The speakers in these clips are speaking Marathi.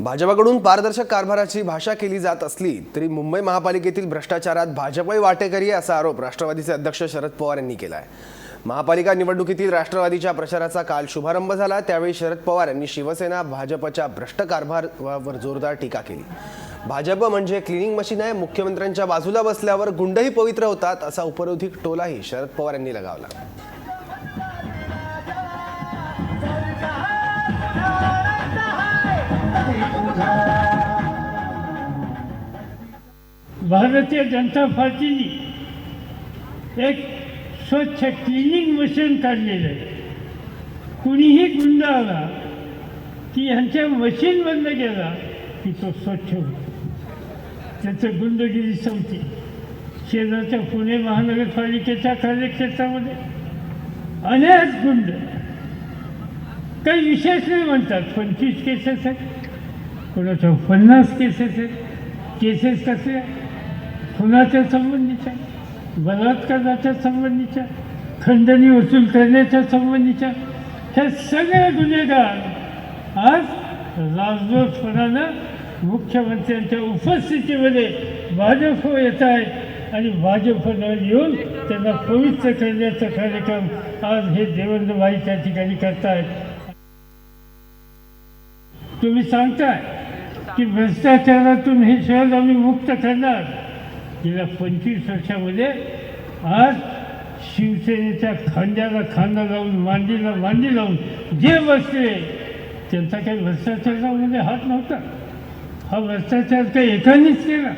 भाजपाकडून पारदर्शक कारभाराची भाषा केली जात असली तरी मुंबई महापालिकेतील भ्रष्टाचारात भाजपही वाटेकरी असा आरोप राष्ट्रवादीचे अध्यक्ष शरद पवार यांनी केला आहे महापालिका निवडणुकीतील राष्ट्रवादीच्या प्रचाराचा काल शुभारंभ झाला त्यावेळी शरद पवार यांनी शिवसेना भाजपच्या भ्रष्ट कारभारावर जोरदार टीका केली. भाजप म्हणजे क्लिनिंग मशीन आहे मुख्यमंत्र्यांच्या बाजूला बसल्यावर गुंडही पवित्र होतात असा उपरोधिक टोलाही शरद पवार यांनी लगावला. भारतीय जनता पार्टीने एक स्वच्छ क्लिनिंग मशीन काढलेलं आहे. कुणीही गुंड आला की ह्यांच्या मशीन बंद केला की तो स्वच्छ होतो. त्याचं गुंडगिरी संपते. शेजारच्या पुणे महानगरपालिकेच्या कार्यक्षेत्रामध्ये अनेक गुंड. काही विशेष नाही म्हणतात पंचवीस केसेस आहेत. कोणाच्या पन्नास केसेस आहेत. केसेस कसल्या खुनाच्या संबंधीच्या बलात्काराच्या संबंधीच्या खंडणी वसूल करण्याच्या संबंधीच्या हे सगळे गुन्हेगार आज राजदोषपणानं मुख्यमंत्र्यांच्या उपस्थितीमध्ये भाजप येत आहेत आणि भाजपनं येऊन त्यांना पवित्र करण्याचा कार्यक्रम आज हे देवेंद्रबाई त्या ठिकाणी करतायत. तुम्ही सांगताय की भ्रष्टाचारातून हे शहर आम्ही मुक्त करणार? गेल्या पंचवीस वर्षामध्ये आज शिवसेनेच्या खांद्याला खांदा लावून मांडीला मांडी लावून जे बसले त्यांचा काही भ्रष्टाचारामध्ये हात नव्हता. हा भ्रष्टाचार काही एकानेच केला.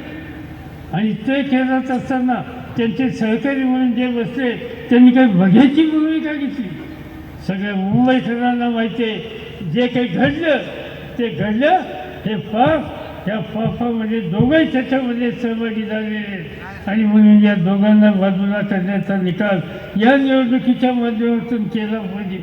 आणि ते करत असताना त्यांचे सहकारी म्हणून जे बसले त्यांनी काही बघ्याची भूमिका घेतली. सगळ्या मुंबईकरांना माहिती आहे जे काही घडलं ते घडलं हे पाप त्या पापामध्ये दोघंही त्याच्यामध्ये सहभागी झालेले आहेत. आणि म्हणून या दोघांना बाजूला करण्याचा निकाल या निवडणुकीच्या माध्यमातून केला पाहिजे